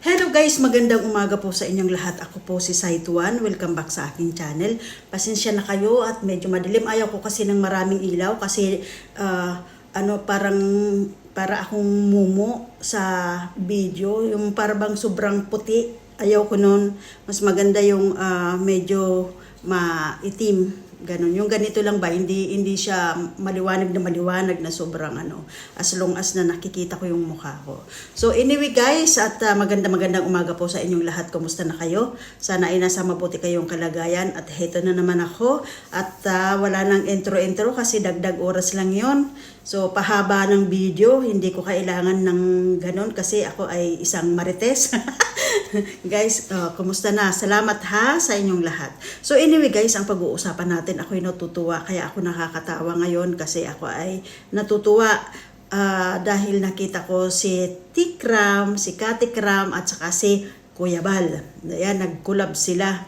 Hello guys, magandang umaga po sa inyong lahat. Ako po si Saituan. Welcome back sa aking channel. Pasensya na kayo at medyo madilim. Ayaw ko kasi ng maraming ilaw kasi ah, ano parang para akong mumo sa video. Yung parang sobrang puti. Ayaw ko nun. Mas maganda yung ah, medyo maitim. Ganon. Yung ganito lang ba, hindi hindi siya maliwanag na maliwanag na sobrang ano, as long as na nakikita ko yung mukha ko. So anyway guys, at uh, maganda magandang umaga po sa inyong lahat. Kumusta na kayo? Sana ay nasa mabuti kayong kalagayan at heto na naman ako at ah, wala nang intro-intro kasi dagdag oras lang yon. So pahaba ng video, hindi ko kailangan ng ganon kasi ako ay isang marites. guys, uh, kumusta na? Salamat ha sa inyong lahat. So anyway guys, ang pag-uusapan natin, ako'y natutuwa kaya ako nakakatawa ngayon kasi ako ay natutuwa ah, dahil nakita ko si Tikram, si Katikram at saka si Kuya Bal. Ayan, nag-collab sila.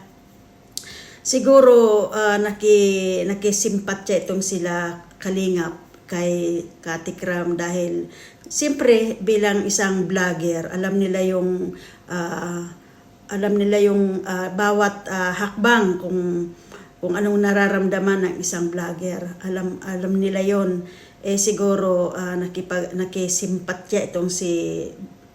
Siguro uh, naki nakisimpatya itong sila Kalingap kay Katikram dahil siyempre bilang isang vlogger, alam nila yung ah, alam nila yung ah, bawat ah, hakbang kung kung anong nararamdaman ng isang vlogger. Alam alam nila yon eh siguro ah, nakipag nakisimpatya itong si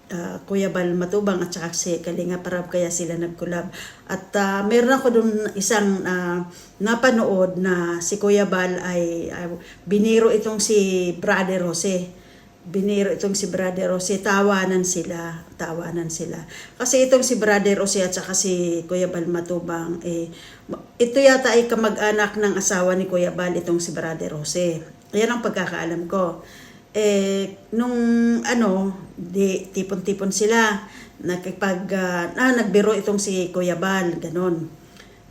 ah, Kuya Bal Matubang at saka si Kalinga Parab kaya sila nag-collab. At ah, meron ako dun isang ah, napanood na si Kuya Bal ay ah, biniro itong si Brother Jose. Biniro itong si Brother Jose, tawanan sila, tawanan sila. Kasi itong si Brother Jose at saka si Kuya Bal Matubang, eh, ito yata ay kamag-anak ng asawa ni Kuya Bal, itong si Brother Jose. Yan ang pagkakaalam ko eh nung ano di tipon-tipon sila nakipag ah, ah, nagbiro itong si Kuya Bal ganon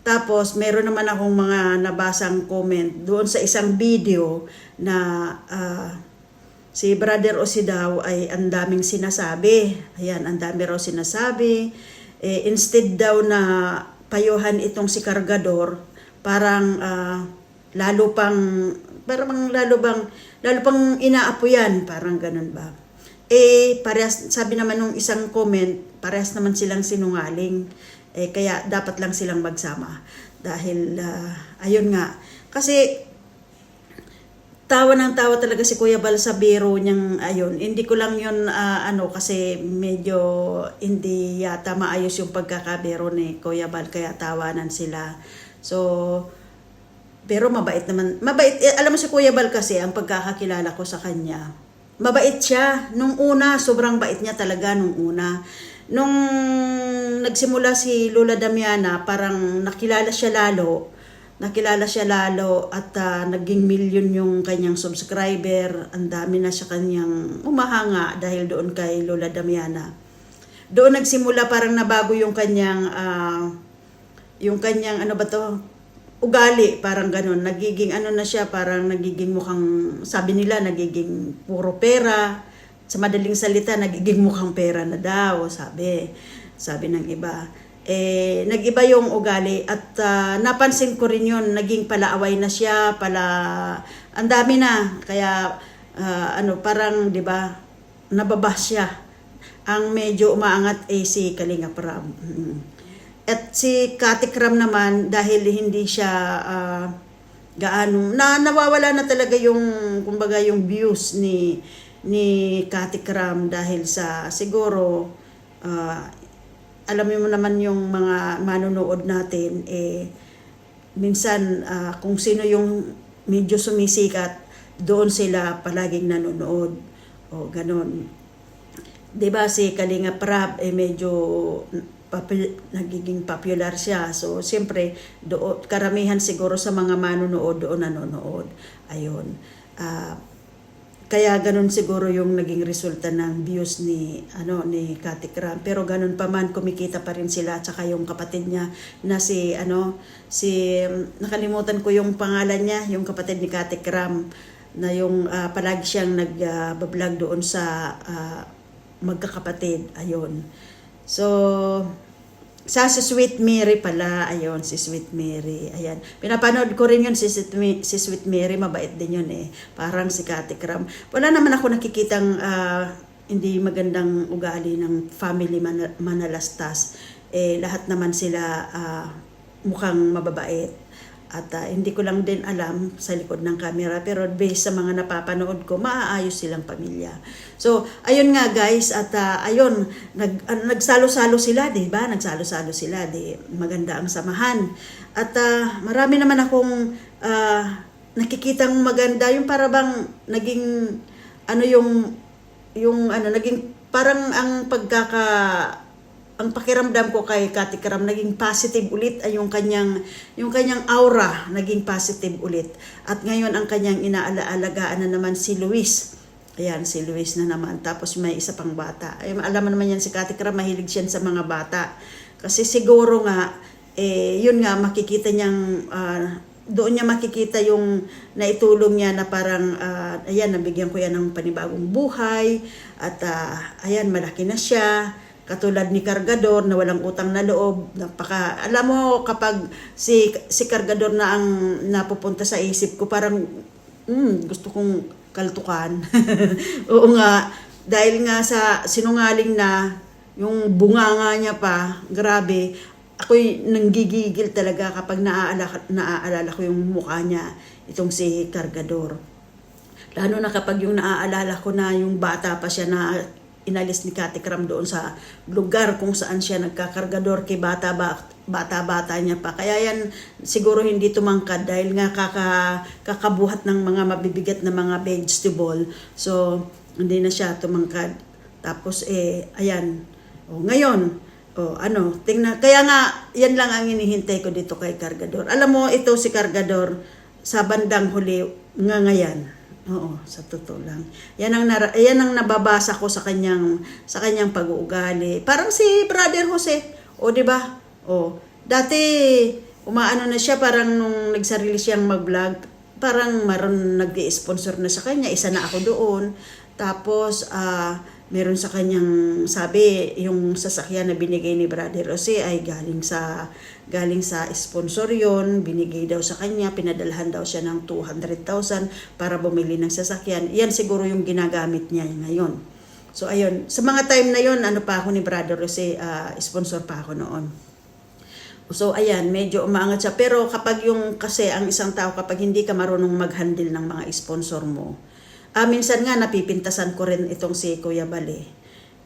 tapos meron naman akong mga nabasang comment doon sa isang video na ah, si Brother Osi daw ay ang daming sinasabi. Ayan ang dami raw sinasabi. Eh, instead daw na payuhan itong si Kargador parang ah, lalo pang parang lalo bang lalo pang inaapuyan parang ganun ba? Eh parehas sabi naman nung isang comment parehas naman silang sinungaling. Eh kaya dapat lang silang magsama. Dahil ah, ayun nga. Kasi tawa ng tawa talaga si Kuya Bal sa biro niyang ayun. Hindi ko lang yun ah, ano kasi medyo hindi yata maayos yung pagkakabiro ni Kuya Bal kaya tawanan sila. So pero mabait naman. Mabait eh, alam mo si Kuya Bal kasi ang pagkakakilala ko sa kanya. Mabait siya nung una, sobrang bait niya talaga nung una. Nung nagsimula si Lola Damiana, parang nakilala siya lalo nakilala siya lalo at ah, naging million yung kanyang subscriber. Ang dami na siya kanyang umahanga dahil doon kay Lola Damiana. Doon nagsimula parang nabago yung kanyang ah, yung kanyang ano ba to ugali parang ganun nagiging ano na siya parang nagiging mukhang sabi nila nagiging puro pera sa madaling salita nagiging mukhang pera na daw sabi sabi ng iba eh, nag-iba yung ugali at ah, napansin ko rin yun, naging palaaway na siya, pala, ang dami na, kaya, ah, ano, parang, di ba, nababa siya. Ang medyo umaangat ay si Kalinga Pram. At si Katikram naman, dahil hindi siya, ah, gaano, na nawawala na talaga yung, kumbaga, yung views ni, ni Katikram dahil sa, siguro, ah, alam mo naman yung mga manonood natin, eh, minsan ah, kung sino yung medyo sumisikat, doon sila palaging nanonood. O ganon. 'Di ba si Kalinga Prab eh medyo papi- nagiging popular siya. So siyempre doon karamihan siguro sa mga manonood doon nanonood. Ayun. Ah kaya ganun siguro yung naging resulta ng views ni ano ni Kati Kram pero ganun pa man kumikita pa rin sila at saka yung kapatid niya na si ano si nakalimutan ko yung pangalan niya yung kapatid ni Kati Kram na yung ah, palagi siyang nag-vlog doon sa ah, magkakapatid. Ayun. So sa si Sweet Mary pala, ayun, si Sweet Mary, ayan. Pinapanood ko rin yun, si si Sweet Mary, mabait din yun eh. Parang si Kati Kram. Wala naman ako nakikitang ah, hindi magandang ugali ng family man- manalastas. Eh, lahat naman sila ah, mukhang mababait. At ah, hindi ko lang din alam sa likod ng camera pero based sa mga napapanood ko, maaayos silang pamilya. So, ayun nga guys at ah, ayun, nag, ano, nagsalo-salo sila, 'di ba? Nagsalo-salo sila, 'di maganda ang samahan. At ah, marami naman akong ah, nakikitang maganda yung para bang naging ano yung yung ano naging parang ang pagkaka ang pakiramdam ko kay Kati Karam naging positive ulit ay yung kanyang yung kanyang aura naging positive ulit. At ngayon ang kanyang inaalaalagaan na naman si Luis. Ayan si Luis na naman. Tapos may isa pang bata. Ay alam naman yan si Kati Karam mahilig siya sa mga bata. Kasi siguro nga eh yun nga makikita niyang ah, doon niya makikita yung naitulong niya na parang ah, ayan nabigyan ko yan ng panibagong buhay. At ah, ayan malaki na siya katulad ni Cargador na walang utang na loob napaka alam mo kapag si si Cargador na ang napupunta sa isip ko parang mm, gusto kong kaltukan oo nga dahil nga sa sinungaling na yung bunganga niya pa grabe ako'y nanggigigil talaga kapag naaalala, naaalala ko yung mukha niya, itong si Cargador. Lalo na kapag yung naaalala ko na yung bata pa siya na inalis ni Kati Kram doon sa lugar kung saan siya nagkakargador kay bata ba bata-bata niya pa. Kaya yan siguro hindi tumangkad dahil nga kaka, kakabuhat ng mga mabibigat na mga vegetable. So, hindi na siya tumangkad. Tapos eh, ayan. O, ngayon, o ano, tingnan. Kaya nga, yan lang ang inihintay ko dito kay Cargador. Alam mo, ito si Cargador, sa bandang huli, nga ngayan. Oo, sa totoo lang. Yan ang nara- yan ang nababasa ko sa kanyang sa kanyang pag-uugali. Parang si Brother Jose, o di ba? O, dati umaano na siya parang nung nagsarili siyang mag-vlog, parang maroon nag-sponsor na sa kanya, isa na ako doon. Tapos ah meron sa kanyang sabi yung sasakyan na binigay ni Brother Jose ay galing sa galing sa sponsor yon binigay daw sa kanya pinadalhan daw siya ng 200,000 para bumili ng sasakyan. Yan siguro yung ginagamit niya ngayon. So ayun. Sa mga time na yon ano pa ako ni Brother Jose ah, sponsor pa ako noon. So ayan, medyo umaangat siya. Pero kapag yung kasi ang isang tao kapag hindi ka marunong mag-handle ng mga sponsor mo, ah, minsan nga napipintasan ko rin itong si Kuya Bale.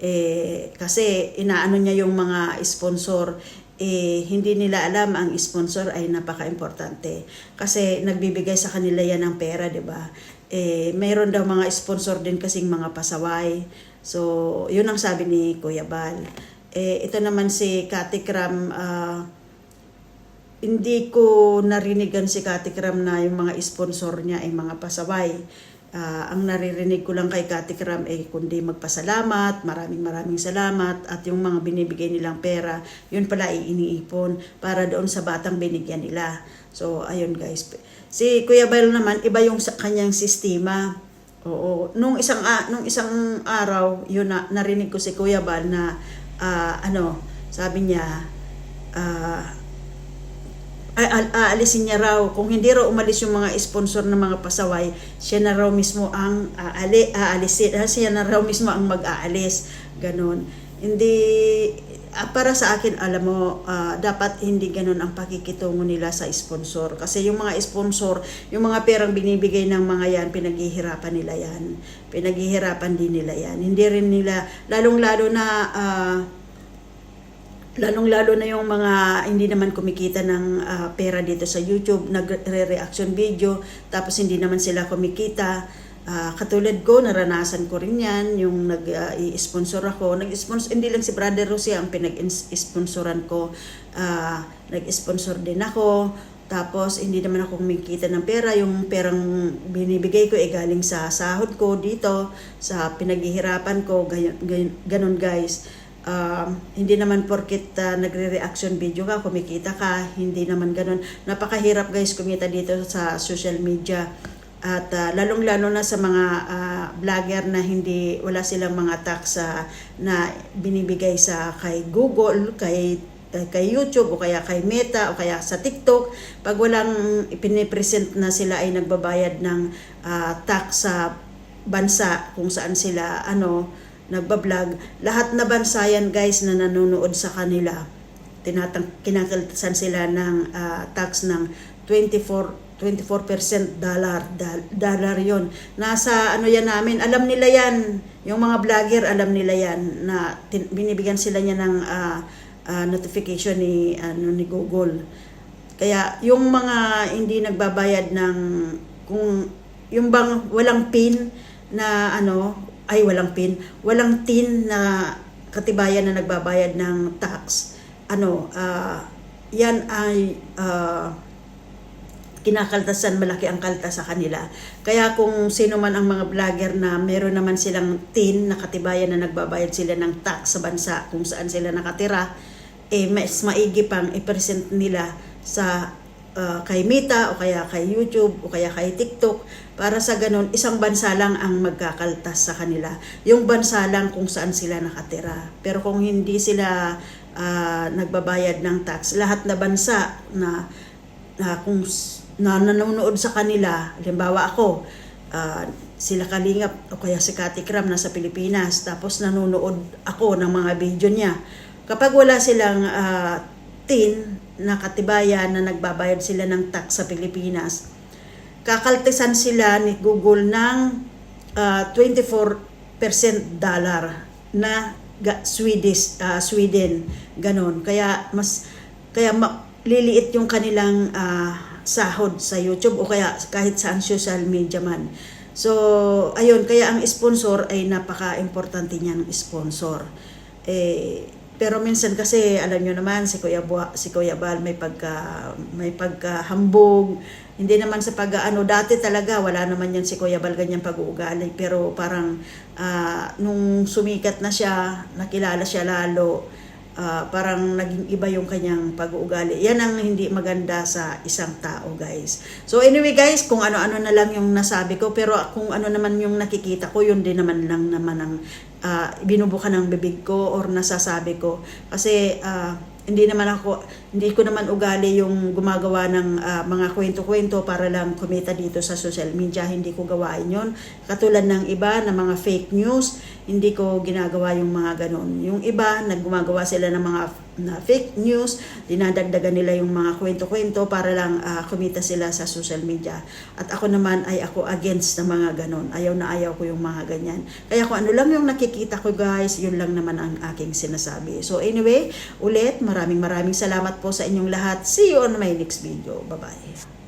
Eh, kasi inaano niya yung mga sponsor, eh, hindi nila alam ang sponsor ay napaka-importante. Kasi nagbibigay sa kanila yan ng pera, di ba? Eh, mayroon daw mga sponsor din kasing mga pasaway. So, yun ang sabi ni Kuya Bal. Eh, ito naman si Kati Kram, ah, hindi ko narinigan si Kati Kram na yung mga sponsor niya ay mga pasaway. Ah, ang naririnig ko lang kay Kati Kram ay kundi magpasalamat, maraming maraming salamat at yung mga binibigay nilang pera, yun pala iniipon para doon sa batang binigyan nila. So ayun guys. Si Kuya Bal naman iba yung sa kanyang sistema. Oo, nung isang a- nung isang araw, yun na narinig ko si Kuya Bal na ah, ano, sabi niya al- aalisin niya raw. Kung hindi raw umalis yung mga sponsor ng mga pasaway siya na raw mismo ang aali, aalisin. Ah, siya na raw mismo ang mag-aalis. Ganon. Hindi ah, para sa akin alam mo ah, dapat hindi ganon ang pakikitungo nila sa sponsor. Kasi yung mga sponsor yung mga perang binibigay ng mga yan pinaghihirapan nila yan. Pinaghihirapan din nila yan. Hindi rin nila lalong lalo na ah, lalong-lalo na yung mga hindi naman kumikita ng ah, pera dito sa YouTube, nagre-reaction video, tapos hindi naman sila kumikita. Ah, katulad ko, naranasan ko rin yan, yung nag-i-sponsor ako. Nag-sponsor, hindi lang si Brother Rosie ang pinag-sponsoran ko. Ah, nag-sponsor din ako. Tapos, hindi naman ako kumikita ng pera. Yung perang binibigay ko, eh, galing sa sahod ko dito, sa pinaghihirapan ko, ganyan, ganyan, ganun guys um, hindi naman porket uh, nagre-reaction video ka, kumikita ka, hindi naman ganun. Napakahirap guys kumita dito sa social media. At uh, lalong-lalo na sa mga uh, vlogger na hindi wala silang mga tax uh, na binibigay sa kay Google, kay uh, kay YouTube o kaya kay Meta o kaya sa TikTok pag walang ipinipresent na sila ay nagbabayad ng uh, tax sa bansa kung saan sila ano nagbablog. Lahat na bansa yan guys na nanonood sa kanila. Tinatang kinakaltasan sila ng ah, tax ng 24 24% dollar dollar yon nasa ano yan namin alam nila yan yung mga vlogger alam nila yan na tin- binibigyan sila niya ng ah, ah, notification ni ano ni Google kaya yung mga hindi nagbabayad ng kung yung bang walang pin na ano ay walang pin, walang tin na katibayan na nagbabayad ng tax. Ano, ah, yan ay ah, kinakaltasan, malaki ang kaltas sa kanila. Kaya kung sino man ang mga vlogger na meron naman silang tin na katibayan na nagbabayad sila ng tax sa bansa kung saan sila nakatira, eh mas maigi pang i-present nila sa uh, kay Meta o kaya kay YouTube o kaya kay TikTok para sa ganun isang bansa lang ang magkakaltas sa kanila. Yung bansa lang kung saan sila nakatira. Pero kung hindi sila ah, nagbabayad ng tax, lahat na bansa na na kung na nanonood sa kanila, halimbawa ako, ah, sila Kalingap o kaya si Kati Kram nasa Pilipinas, tapos nanonood ako ng mga video niya. Kapag wala silang ah, tin na katibayan na nagbabayad sila ng tax sa Pilipinas, kakaltisan sila ni Google ng ah, 24% dollar na Swedish ah, Sweden. Ganon. Kaya mas kaya ma- yung kanilang ah, sahod sa YouTube o kaya kahit saan social media man. So ayun. Kaya ang sponsor ay napaka-importante niyang sponsor. Eh pero minsan kasi alam nyo naman si Kuya Bua, si Kuya Bal may pagka may pagkahambog. Hindi naman sa pag-ano dati talaga wala naman yan si Kuya Bal ganyan pag-uugali pero parang ah, nung sumikat na siya, nakilala siya lalo, ah, parang naging iba yung kanyang pag-uugali. Yan ang hindi maganda sa isang tao, guys. So anyway, guys, kung ano-ano na lang yung nasabi ko, pero kung ano naman yung nakikita ko, yun din naman lang naman ang ah, binubukan ng bibig ko or nasasabi ko. Kasi ah, hindi naman ako, hindi ko naman ugali yung gumagawa ng ah, mga kwento-kwento para lang kumita dito sa social media. Hindi ko gawain yon Katulad ng iba na mga fake news, hindi ko ginagawa yung mga ganon. Yung iba, naggumagawa sila ng mga na fake news, dinadagdagan nila yung mga kwento-kwento para lang ah, kumita sila sa social media. At ako naman ay ako against ng mga ganon. Ayaw na ayaw ko yung mga ganyan. Kaya kung ano lang yung nakikita ko guys, yun lang naman ang aking sinasabi. So anyway, ulit, maraming maraming salamat po sa inyong lahat. See you on my next video. Bye-bye.